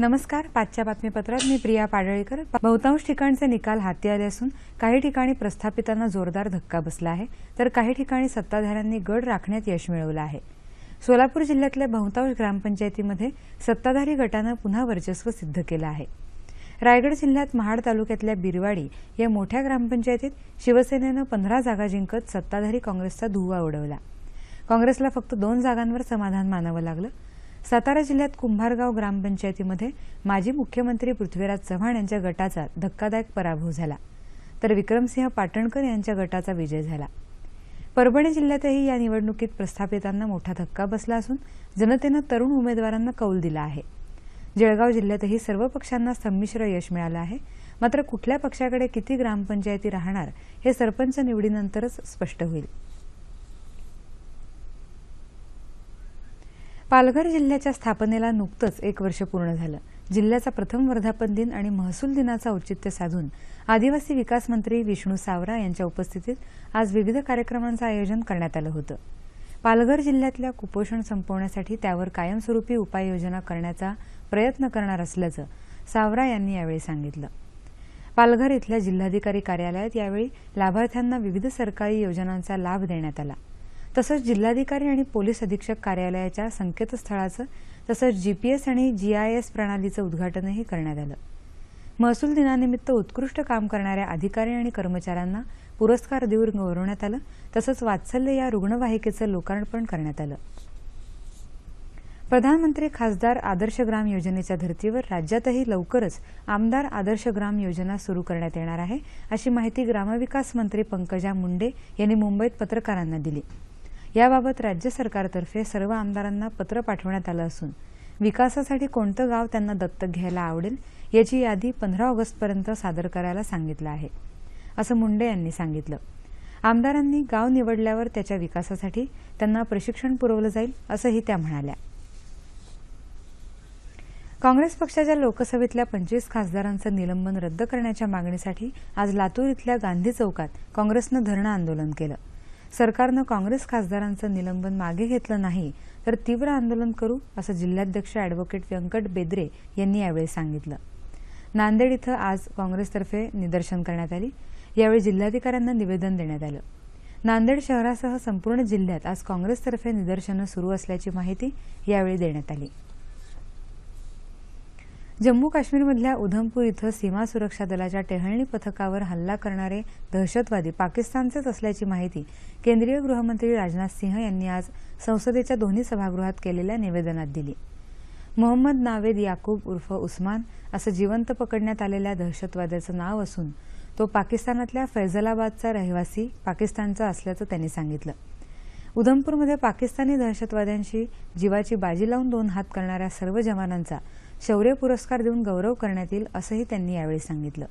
नमस्कार पाचच्या बातमीपत्रात मी प्रिया पाडळीकर. बहुतांश ठिकाणचे निकाल हाती आले असून काही ठिकाणी प्रस्थापितांना जोरदार धक्का बसला आहे तर काही ठिकाणी सत्ताधाऱ्यांनी गड राखण्यात यश मिळवलं आहे. सोलापूर जिल्ह्यातल्या बहुतांश ग्रामपंचायतीमध्ये सत्ताधारी गटानं पुन्हा वर्चस्व सिद्ध केलं आहे. रायगड जिल्ह्यात महाड तालुक्यातल्या बिरवाडी या मोठ्या ग्रामपंचायतीत शिवसेनेनं पंधरा जागा जिंकत सत्ताधारी काँग्रेसचा धुवा उडवला. काँग्रेसला फक्त दोन जागांवर समाधान मानावं लागलं सातारा जिल्ह्यात कुंभारगाव ग्रामपंचायतीमध्ये माजी मुख्यमंत्री पृथ्वीराज चव्हाण यांच्या गटाचा धक्कादायक पराभव झाला. तर विक्रमसिंह पाटणकर यांच्या गटाचा विजय झाला. परभणी जिल्ह्यातही या निवडणुकीत प्रस्थापितांना मोठा धक्का बसला असून जनतेनं तरुण उमेदवारांना कौल दिला आहे. जळगाव जिल्ह्यातही सर्व पक्षांना संमिश्र यश मिळालं आहे. मात्र कुठल्या पक्षाकडे किती ग्रामपंचायती राहणार हे सरपंच निवडीनंतरच स्पष्ट होईल. पालघर जिल्ह्याच्या स्थापनेला नुकतंच एक वर्ष पूर्ण झालं. जिल्ह्याचा प्रथम वर्धापन दिन आणि महसूल दिनाचं औचित्य साधून आदिवासी विकास मंत्री विष्णू सावरा यांच्या उपस्थितीत आज विविध कार्यक्रमांचं आयोजन करण्यात आलं होतं. पालघर जिल्ह्यातल्या कुपोषण संपवण्यासाठी त्यावर कायमस्वरूपी उपाययोजना करण्याचा प्रयत्न करणार असल्याचं सावरा यांनी यावेळी सांगितलं. पालघर इथल्या जिल्हाधिकारी कार्यालयात यावेळी लाभार्थ्यांना विविध सरकारी योजनांचा लाभ देण्यात आला. तसंच जिल्हाधिकारी आणि पोलीस अधीक्षक कार्यालयाच्या संकेतस्थळाचं तसंच जीपीएस आणि जीआयएस प्रणालीचं उद्घाटनही करण्यात आलं. महसूल दिनानिमित्त उत्कृष्ट काम करणाऱ्या अधिकारी आणि कर्मचाऱ्यांना पुरस्कार देऊन गौरवण्यात आलं. तसंच वात्सल्य या रुग्णवाहिकेचं लोकार्पण करण्यात आलं. प्रधानमंत्री खासदार आदर्श ग्राम योजनेच्या धर्तीवर राज्यातही लवकरच आमदार आदर्श ग्राम योजना सुरू करण्यात येणार आहे अशी माहिती ग्रामविकास मंत्री पंकजा मुंडे यांनी मुंबईत पत्रकारांना दिली. याबाबत राज्य सरकारतर्फे सर्व आमदारांना पत्र पाठवण्यात आलं असून विकासासाठी कोणतं गाव त्यांना दत्तक घ्यायला आवडेल याची यादी पंधरा ऑगस्टपर्यंत सादर करायला सांगितलं आहे असं मुंडे यांनी सांगितलं. आमदारांनी गाव निवडल्यावर त्याच्या विकासासाठी त्यांना प्रशिक्षण पुरवलं जाईल असंही त्या म्हणाल्या. काँग्रेस पक्षाच्या लोकसभेतल्या पंचवीस खासदारांचं निलंबन रद्द करण्याच्या मागणीसाठी आज लातूर इथल्या गांधी चौकात काँग्रेसनं धरणं आंदोलन केलं. सरकारनं काँग्रेस खासदारांचं निलंबन मागे घेतलं नाही तर तीव्र आंदोलन करू असं जिल्हाध्यक्ष अॅडव्होकेट व्यंकट बेद्रे यांनी यावेळी सांगितलं. नांदेड इथं आज काँग्रेसतर्फे निदर्शन करण्यात आली. यावेळी जिल्हाधिकाऱ्यांना निवेदन देण्यात आलं. नांदेड शहरासह संपूर्ण जिल्ह्यात आज काँग्रेसतर्फे निदर्शनं सुरू असल्याची माहिती यावेळी देण्यात आली. जम्मू काश्मीरमधल्या उधमपूर इथं सीमा सुरक्षा दलाच्या टेहळणी पथकावर हल्ला करणारे दहशतवादी पाकिस्तानचेच असल्याची माहिती केंद्रीय गृहमंत्री राजनाथ सिंह यांनी आज संसदेच्या दोन्ही सभागृहात केलेल्या निवेदनात दिली. मोहम्मद नावेद याकूब उर्फ उस्मान असं जिवंत पकडण्यात आलेल्या दहशतवाद्याचं नाव असून तो पाकिस्तानातल्या फैजलाबादचा रहिवासी पाकिस्तानचा असल्याचं त्यांनी सांगितलं. उधमपूरमध्ये पाकिस्तानी दहशतवाद्यांशी जीवाची बाजी लावून दोन हात करणाऱ्या सर्व जवानांचा शौर्य पुरस्कार देऊन गौरव करण्यात येईल असंही त्यांनी यावेळी सांगितलं.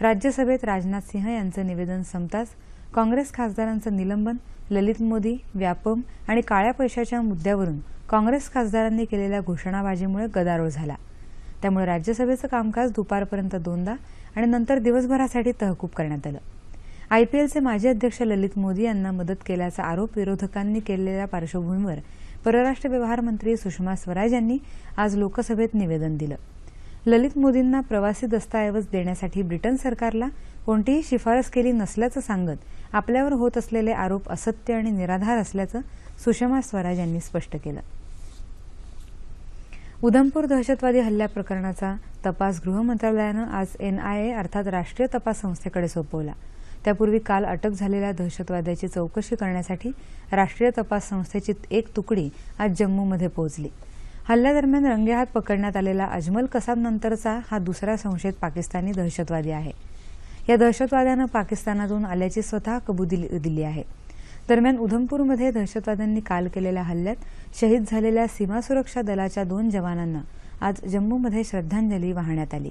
राज्यसभेत राजनाथ सिंह यांचं निवेदन संपताच काँग्रेस खासदारांचं निलंबन ललित मोदी व्यापम आणि काळ्या पैशाच्या मुद्द्यावरून काँग्रेस खासदारांनी केलेल्या घोषणाबाजीमुळे गदारोळ झाला. त्यामुळे राज्यसभेचं कामकाज दुपारपर्यंत दोनदा आणि नंतर दिवसभरासाठी तहकूब करण्यात आलं. आयपीएलचे माजी अध्यक्ष ललित मोदी यांना मदत केल्याचा आरोप विरोधकांनी केलेल्या पार्श्वभूमीवर परराष्ट्र व्यवहार मंत्री सुषमा स्वराज यांनी आज लोकसभेत निवेदन दिलं. ललित मोदींना प्रवासी दस्तऐवज देण्यासाठी ब्रिटन सरकारला कोणतीही शिफारस केली नसल्याचं सांगत आपल्यावर होत असलेले आरोप असत्य आणि निराधार असल्याचं सुषमा स्वराज यांनी स्पष्ट केलं. उधमपूर दहशतवादी हल्ल्या प्रकरणाचा तपास गृह मंत्रालयानं आज एनआयए अर्थात राष्ट्रीय तपास संस्थेकडे सोपवला. त्यापूर्वी काल अटक झालेल्या दहशतवाद्याची चौकशी करण्यासाठी राष्ट्रीय तपास संस्थेची एक तुकडी आज जम्मूमध्ये पोहोचली. हल्ल्यादरम्यान रंगेहात पकडण्यात आलेला अजमल कसाबनंतरचा हा दुसरा संशयित पाकिस्तानी दहशतवादी आहे. या दहशतवाद्यानं पाकिस्तानातून आल्याची स्वतः कबुली दिली आहे. दरम्यान उधमपूरमध्ये दहशतवाद्यांनी काल केलेल्या हल्ल्यात शहीद झालेल्या सीमा सुरक्षा दलाच्या दोन जवानांना आज जम्मूमध्ये श्रद्धांजली वाहण्यात आली.